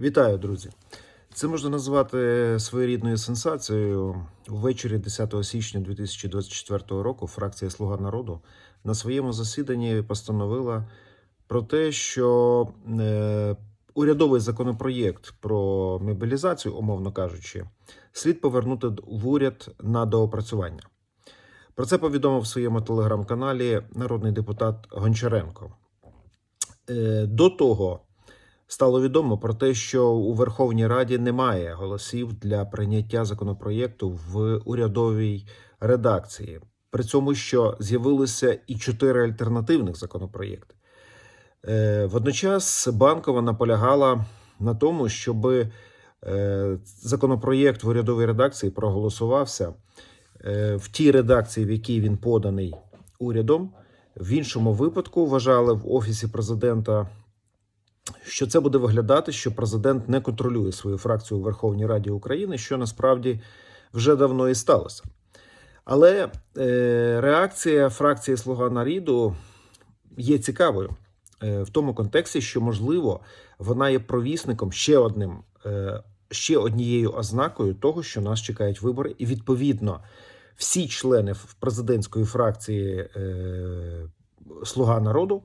Вітаю, друзі! Це можна назвати своєрідною сенсацією. Ввечері 10 січня 2024 року фракція Слуга народу на своєму засіданні постановила про те, що е, урядовий законопроєкт про мобілізацію, умовно кажучи, слід повернути в уряд на доопрацювання. Про це повідомив в своєму телеграм-каналі народний депутат Гончаренко. Е, До того стало відомо про те, що у Верховній Раді немає голосів для прийняття законопроєкту в урядовій редакції. При цьому, що з'явилося і чотири альтернативних законопроєкти. Е, Водночас банкова наполягала на тому, щоб е, законопроєкт в урядовій редакції проголосувався е, в тій редакції, в якій він поданий урядом. В іншому випадку вважали в офісі президента, що це буде виглядати, що президент не контролює свою фракцію у Верховній Раді України, що насправді вже давно і сталося. Але е, реакція фракції Слуга народу є цікавою е, в тому контексті, що можливо вона є провісником ще одним, е, ще однією ознакою того, що нас чекають вибори, і відповідно всі члени президентської фракції е, Слуга народу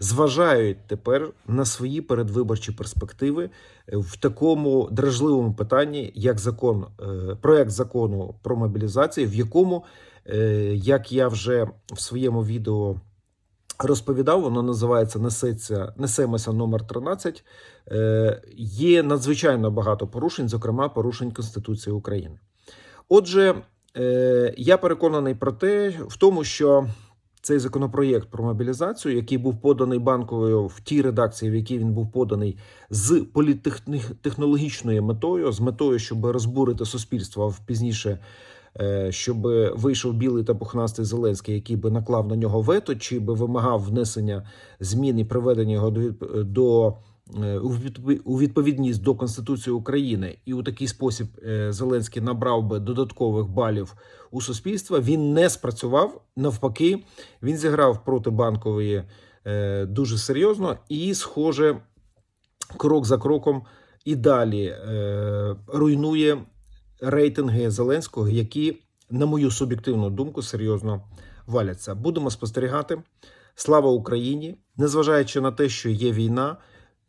зважають тепер на свої передвиборчі перспективи в такому дражливому питанні, як закон, е, проект закону про мобілізацію, в якому, е, як я вже в своєму відео розповідав, воно називається Несеться Несемося номер 13, е, Є надзвичайно багато порушень, зокрема порушень Конституції України. Отже, е, я переконаний про те, в тому, що цей законопроєкт про мобілізацію, який був поданий банковою в тій редакції, в якій він був поданий з політтехнологічною метою, з метою, щоб розбурити суспільство а пізніше. е, Щоб вийшов білий та пухнастий Зеленський, який би наклав на нього вето, чи би вимагав внесення змін і приведення його до, у відповідність до Конституції України, і у такий спосіб е, Зеленський набрав би додаткових балів у суспільства. Він не спрацював. Навпаки, він зіграв проти банкової е, дуже серйозно і, схоже, крок за кроком і далі е, руйнує рейтинги Зеленського, які, на мою суб'єктивну думку, серйозно валяться. Будемо спостерігати. Слава Україні! Незважаючи на те, що є війна,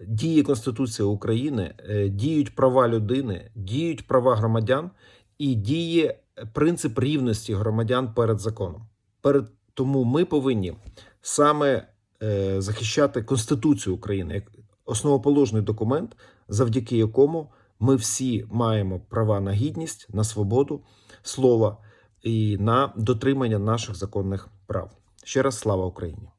діє Конституція України, е, діють права людини, діють права громадян і діє принцип рівності громадян перед законом. Перед тому ми повинні саме е, захищати Конституцію України як основоположний документ, завдяки якому ми всі маємо права на гідність, на свободу слова і на дотримання наших законних прав. Ще раз слава Україні!